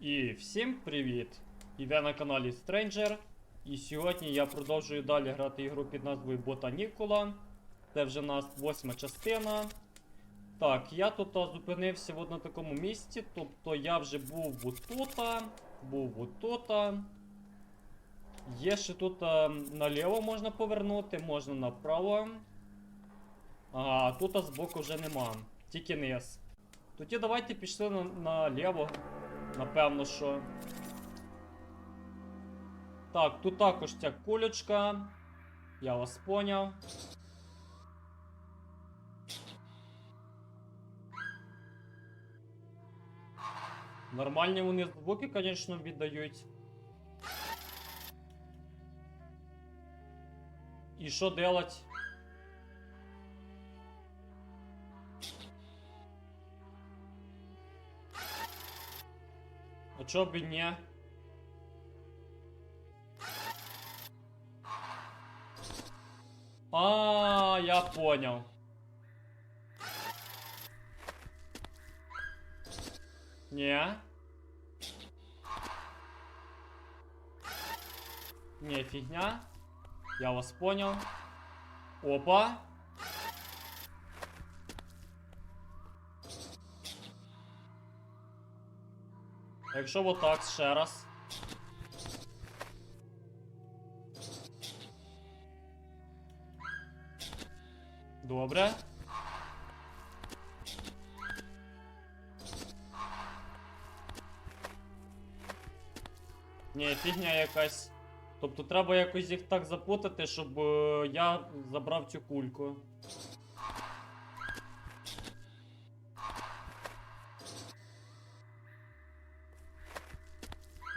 І всім привіт! І ви на каналі Stranger. І сьогодні я продовжую далі грати ігру під назвою Ботанікула. Це вже в нас восьма частина. Так, я тут зупинився от на такому місці. Тобто я вже був отута, був отута. Є ще тут наліво можна повернути, можна направо. А тут збоку вже нема. Тільки низ. Тоді давайте пішли на, наліво. Напевно, що. Так, тут також ця кулечка. Я вас поняв. Нормальні вони звуки, звісно, віддають. І що делать? А чо б і ні? А, я понял. Не. Не, фигня. Я вас понял. Опа. Якщо вот так ще раз. Добре. Ні, фігня якась. Тобто треба якось їх так запутати, щоб е, я забрав цю кульку.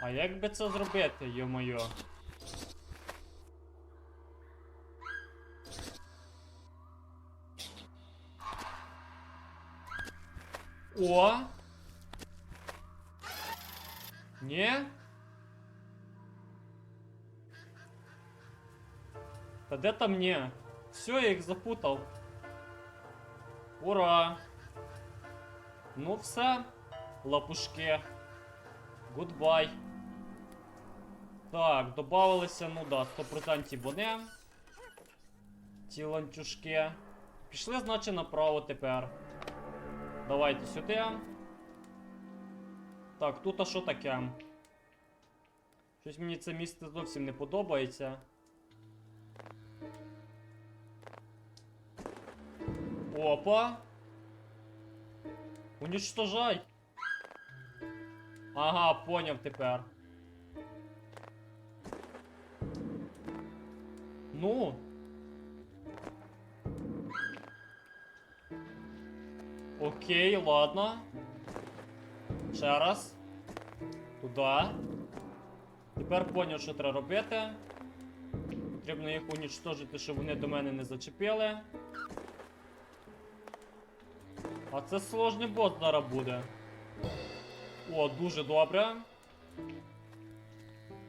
А як би це зробити, йо-моє? О! Ні? Та де там ні? Все, я їх запутав. Ура! Ну все, лапушки. Гудбай. Так, добавилися, ну да, 100% вони. Ці ланцюжки. Пішли, значить, направо тепер. Давайте сюди. Так, тут а що таке? Щось мені це місце зовсім не подобається. Опа! Уничтожай! Ага, поняв тепер. Ну. Окей, ладно. Ще раз. Туда. Тепер поняв, що треба робити. Потрібно їх унічтожити, щоб вони до мене не зачепили. А це сложний бос зараз буде. О, дуже добре.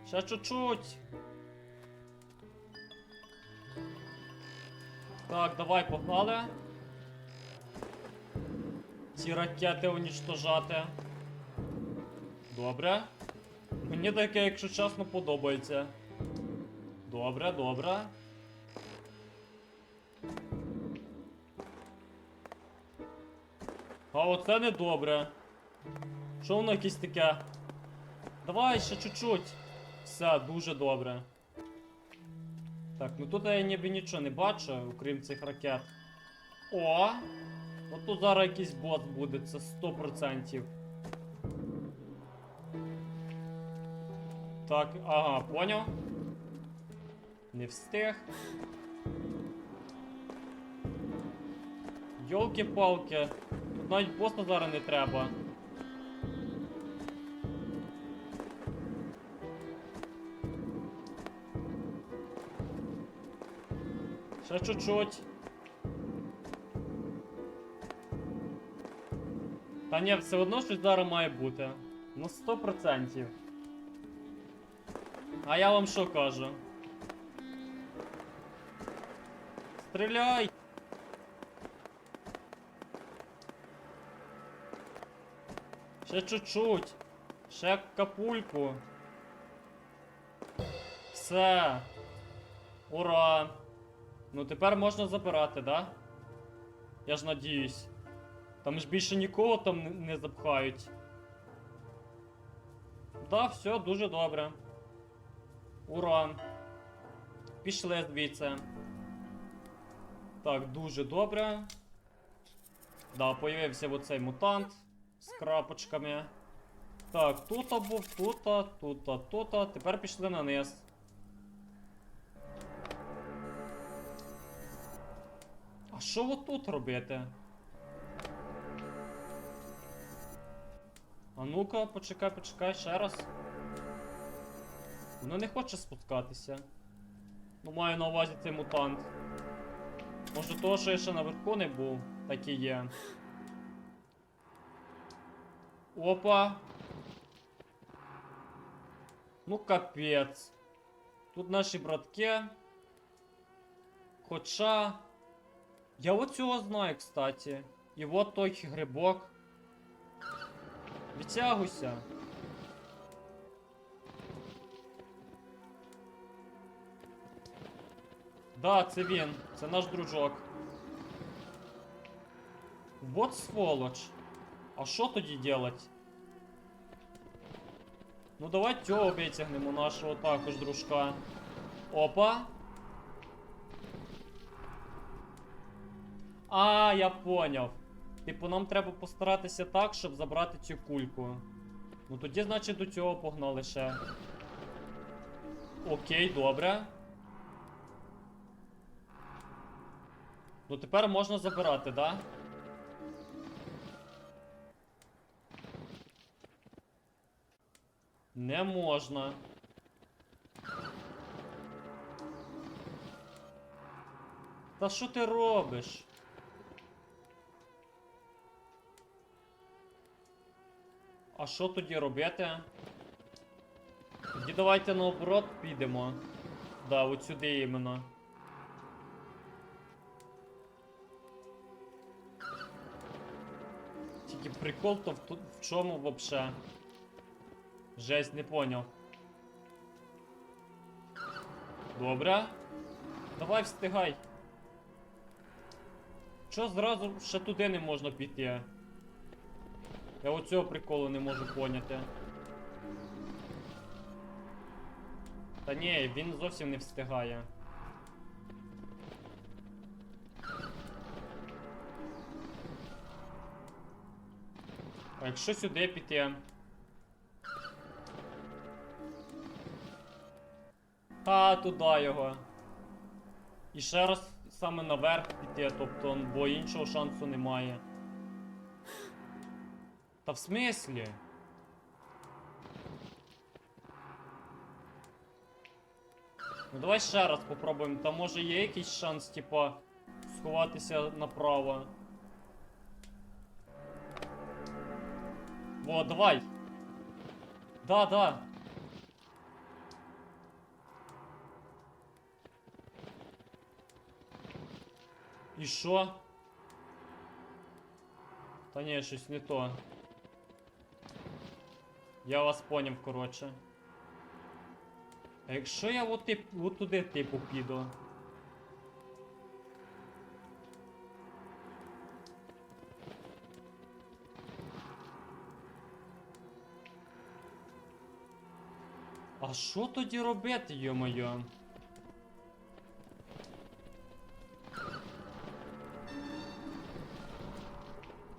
Ще чуть-чуть. Так, давай погнали. Ці ракети унічтожати. Добре. Мені таке, якщо чесно, подобається. Добре, добре. А оце не добре. Що воно якесь таке? Давай ще чуть-чуть. Все, дуже добре. Так, ну тут я ніби нічого не бачу, окрім цих ракет. О! От тут зараз якийсь бот буде, це 100%. Так, ага, поняв. Не встиг. Йолки-палки. Тут навіть боса зараз не треба. Ще чуть-чуть. Та ні, все одно щось зараз має бути. Ну 100%. А я вам що кажу? Стріляй! Ще чуть-чуть. Ще капульку. Все. Ура! Ну тепер можна забирати, да? Я ж надіюсь. Там ж більше нікого там не- запхають. Да, все, дуже добре. Ура. Пішли звідси. Так, дуже добре. Да, появився оцей мутант з крапочками. Так, тут був, тут, тут, тут. Тепер пішли на низ. А що от тут робити? А ну-ка, почекай, почекай ще раз. Воно не хоче спускатися. Ну, маю на увазі цей мутант. Може того, що я ще наверху не був, так і є. Опа. Ну капець. Тут наші братки. Хоча. Я от цього знаю, кстати. І от той грибок. Відтягуйся. Да, це він. Це наш дружок. Вот сволоч. А що тоді делать? Ну давай цього витягнемо нашого також дружка. Опа. А, я поняв. Типу, нам треба постаратися так, щоб забрати цю кульку. Ну тоді, значить, до цього погнали ще. Окей, добре. Ну тепер можна забирати, да? Не можна. Та що ти робиш? А що тоді робити? Тоді давайте наоборот підемо. Да, от сюди іменно. Тільки прикол то в, ту- в чому вообще? Жесть, не поняв. Добре. Давай встигай. Чо зразу ще туди не можна піти? Я оцього приколу не можу поняти. Та ні, він зовсім не встигає. А якщо сюди піти? А, туди його. І ще раз саме наверх піти, тобто, бо іншого шансу немає. Та в смислі? Ну давай ще раз попробуємо. Там може є якийсь шанс, типа, сховатися направо. Во, давай. Да, да. І що? Та ні, щось не то. Я вас поняв, коротше. А якщо я от, тип, от туди типу піду? А що тоді робити, йо-моє?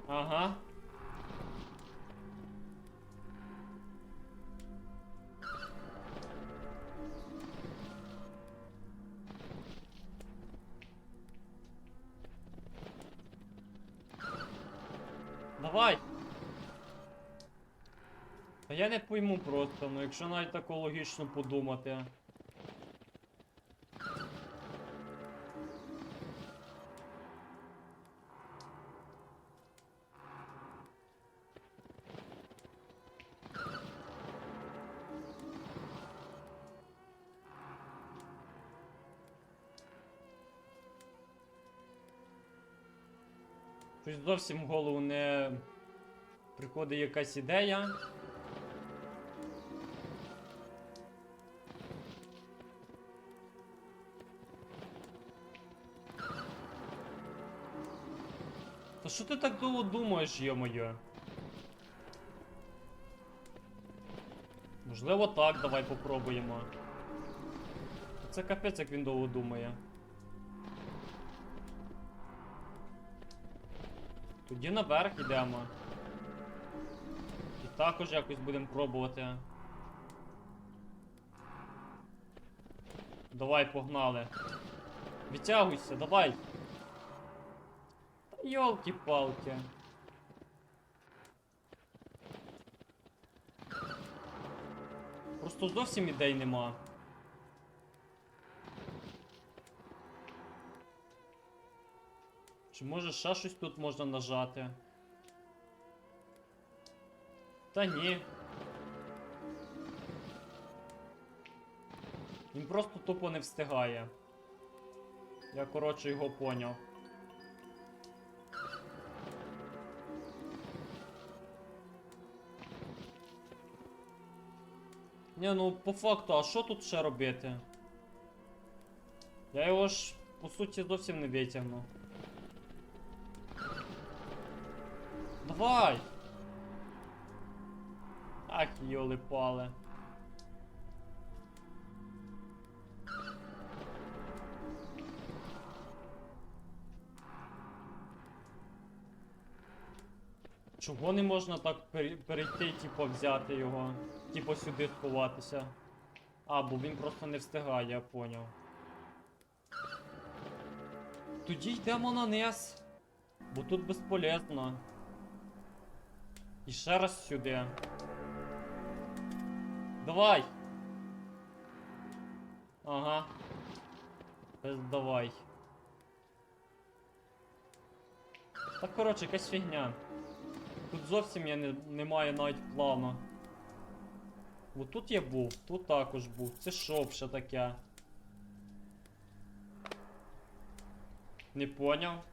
Ага. Давай. Я не пойму просто, ну якщо навіть так логічно подумати. Щось зовсім в голову не приходить якась ідея. Та що ти так довго думаєш, йо-моє? Можливо, так, давай попробуємо. Це капець, як він довго думає. Тоді наверх йдемо. І також якось будемо пробувати. Давай, погнали. Відтягуйся, давай. Та йолки-палки. Просто зовсім ідей нема. Чи може ще щось тут можна нажати? Та ні. Він просто тупо не встигає. Я коротше його поняв. Ні, ну по факту, а що тут ще робити? Я його ж по суті зовсім не витягну. Давай! Ах, йоли пали. Чого не можна так перейти, типу, взяти його? Типу сюди сховатися. А, бо він просто не встигає, я поняв. Тоді йдемо на низ. Бо тут безполезно. І ще раз сюди. Давай! Ага. Давай. Так, коротше, якась фігня. Тут зовсім я не, не маю навіть плану. Бо тут я був, тут також був. Це що ще таке? Не поняв.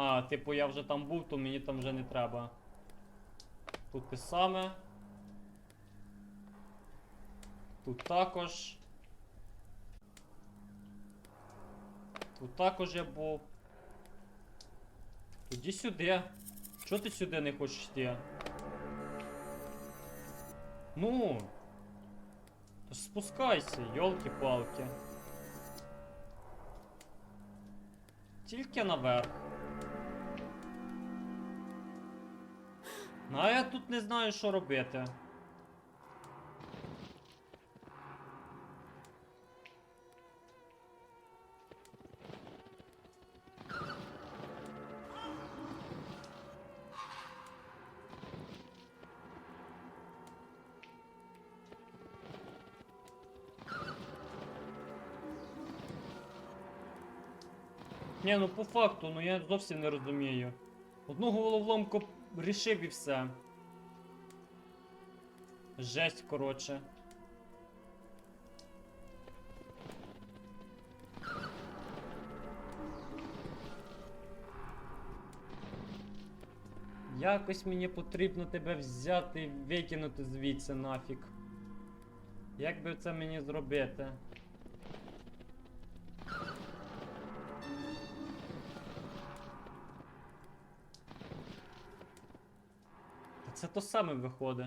А, типу я вже там був, то мені там вже не треба. Тут те саме. Тут також. Тут також я був. Іди сюди. Чого ти сюди не хочеш йти? Ну. Ж спускайся, йолки-палки. Тільки наверх. Ну, а я тут не знаю, що робити. Ні, ну по факту, ну я зовсім не розумію. Одну головоломку рішив і все. Жесть, коротше. Якось мені потрібно тебе взяти і викинути звідси нафіг. Як би це мені зробити? Це то саме виходить.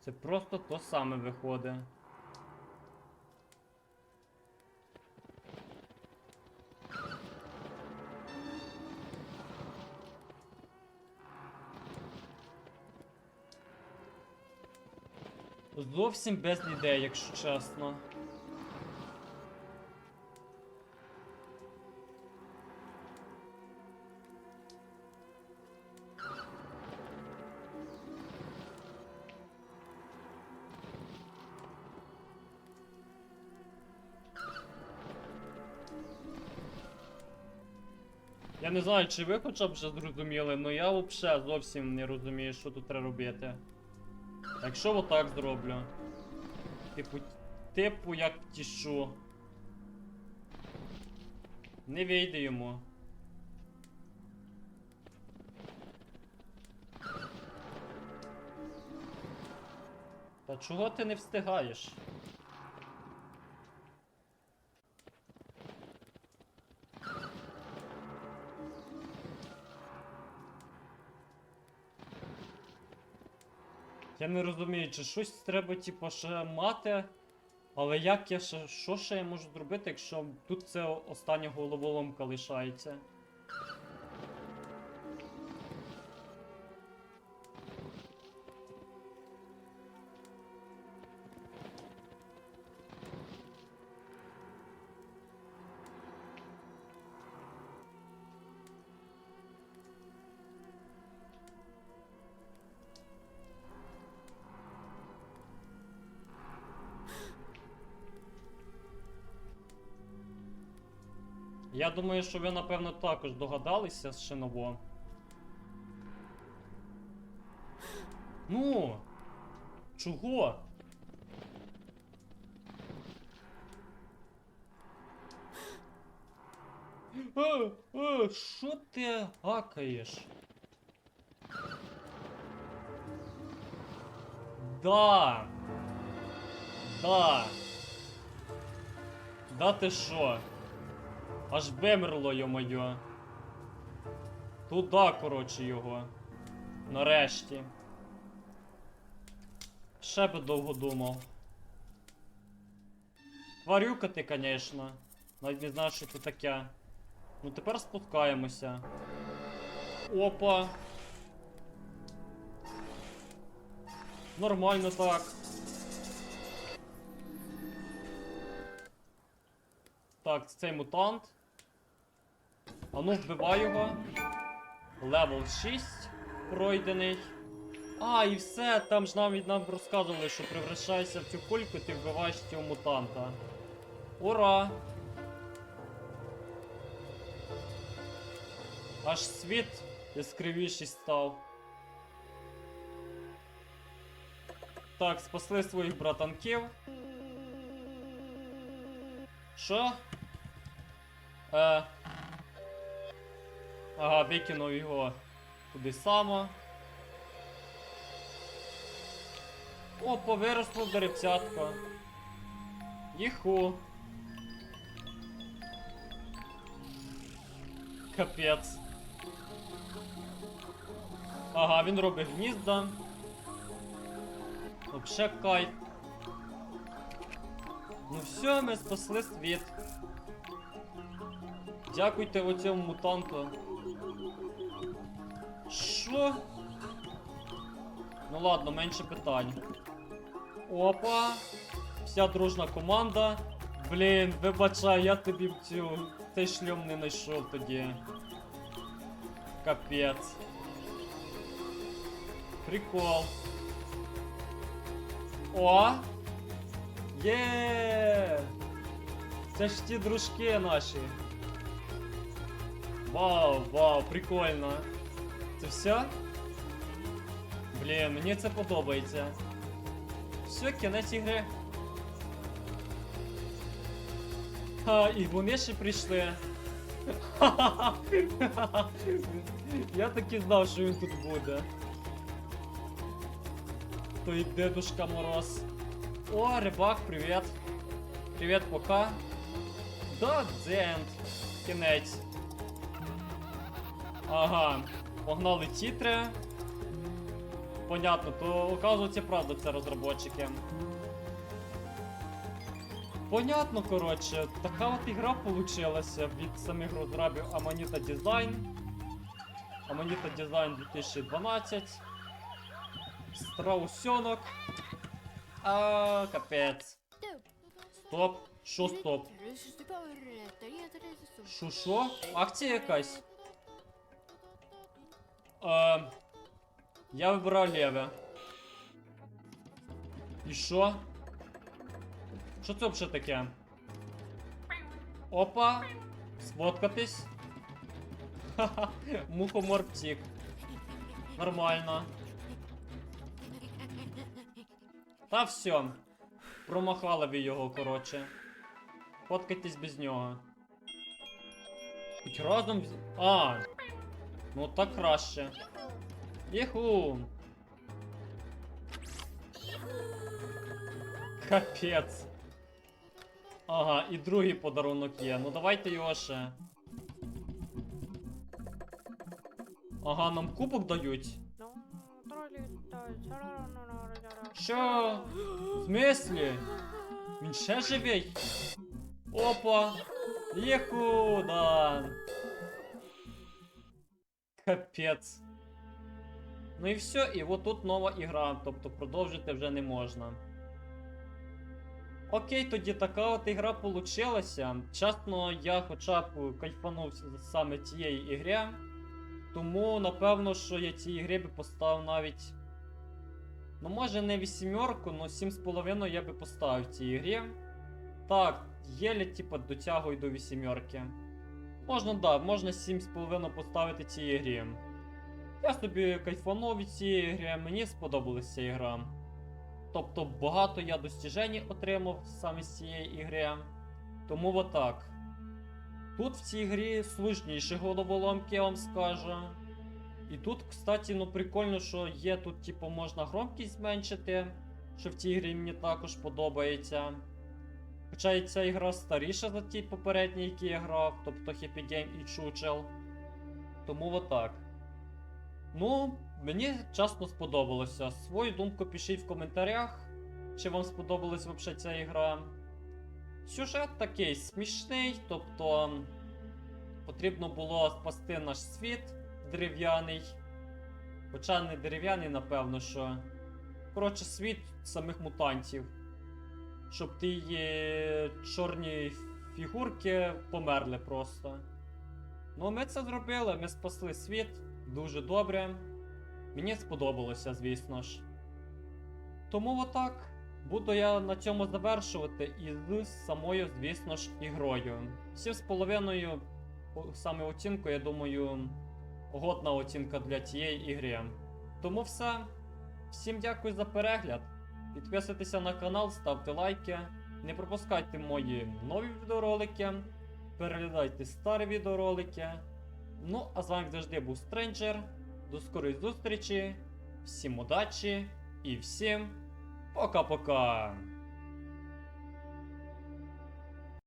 Це просто то саме виходить. Зовсім без ідей, якщо чесно. Не знаю, чи ви хоча б вже зрозуміли, але я взагалі зовсім не розумію, що тут треба робити. Якщо отак зроблю. Типу, типу як тішу. Не вийде йому. Та чого ти не встигаєш? Я не розумію, чи щось треба, типу, ще мати. Але як я ще. Що ще я можу зробити, якщо тут це остання головоломка лишається? Я думаю, що ви, напевно, також догадалися ще ново. Ну. Чого? Е, е, що ти гакаєш? Да. Да. Да ти що? Аж вимерло йо-моє. Туда, коротше, його. Нарешті. Ще би довго думав. Тварюка ти, конечно. Навіть не знаю, що це таке. Ну тепер спускаємося. Опа. Нормально так. Так, цей мутант. А ну вбивай його. Левел 6 пройдений. А, і все, там ж навіть нам розказували, що превращаєшся в цю кульку, ти вбиваєш цього мутанта. Ура! Аж світ яскравіший став. Так, спасли своїх братанків. Що? Е. Ага, викинув його туди само. Опа, виросло деревцятко. Їху. Капець. Ага, він робить гнізда. Вообще кайф. Ну все, ми спасли світ. Дякуйте оцьому мутанту. Що? Ну ладно, менше питань. Опа! Вся дружна команда. Блін, вибачай, я тобі цю цей шльом не знайшов тоді. Капець. Прикол. О! Є! Це ж ті дружки наші. Вау, вау, прикольно. Це все? Блін, мені це подобається. Все, кінець ігри. Ха, і вони ще прийшли. Я так і знав, що він тут буде. Той дедушка Мороз. О, рибак, привіт. Привіт, пока. Да, дзенд. Кінець. Ага. Погнали тітри. Понятно, то оказується правда це розробники. Понятно, коротше, така от ігра получилася від самих розробів Amanita Design. Amanita Design 2012. Страусенок. А, капець. Стоп. Що стоп? Що що? Акція якась? Е, я вибираю ліве. І що? Що це взагалі таке? Опа! Сфоткатись. Ха-ха, мухомор втік. Нормально. Та все. Промахали ви його, коротше. Фоткайтесь без нього. Хоч разом. А! Ну так краще. Іху! Капець. Ага, і другий подарунок є. Ну давайте його ще. Ага, нам кубок дають. No, trollita, sararana, Що? В смислі? Він ще живий? Опа! Єкуда! Капець. Ну і все, і от тут нова ігра, тобто продовжити вже не можна. Окей, тоді така от ігра получилася. Чесно, я хоча б кайфанув саме цієї ігри. Тому, напевно, що я цій ігрі би поставив навіть. Ну, може не вісімерку, але 7,5 я би поставив цій ігрі. Так, єлі, типа, дотягую до вісімерки. Можна, да, можна 7,5 поставити цій ігрі. Я собі кайфанув від цієї гри, мені сподобалася ця ігра. Тобто багато я достіжень отримав саме з цієї ігри. Тому отак. Тут в цій грі слушніші головоломки, я вам скажу. І тут, кстати, ну прикольно, що є тут, типу, можна громкість зменшити, що в цій грі мені також подобається. Хоча і ця ігра старіша за ті попередні, які я грав, тобто Happy Game і Чучел. Тому отак. Ну, мені чесно сподобалося. Свою думку пишіть в коментарях, чи вам сподобалась взагалі ця ігра. Сюжет такий смішний, тобто потрібно було спасти наш світ дерев'яний. Хоча не дерев'яний, напевно, що. Коротше, світ самих мутантів. Щоб ті е, чорні фігурки померли просто. Ну, ми це зробили, ми спасли світ. Дуже добре. Мені сподобалося, звісно ж. Тому отак. Буду я на цьому завершувати і з самою, звісно ж, ігрою. 7,5 о- саме оцінку, я думаю, годна оцінка для цієї ігри. Тому все. Всім дякую за перегляд. Підписуйтеся на канал, ставте лайки. Не пропускайте мої нові відеоролики. Переглядайте старі відеоролики. Ну, а з вами завжди був Стренджер. До скорої зустрічі. Всім удачі і всім пока-пока.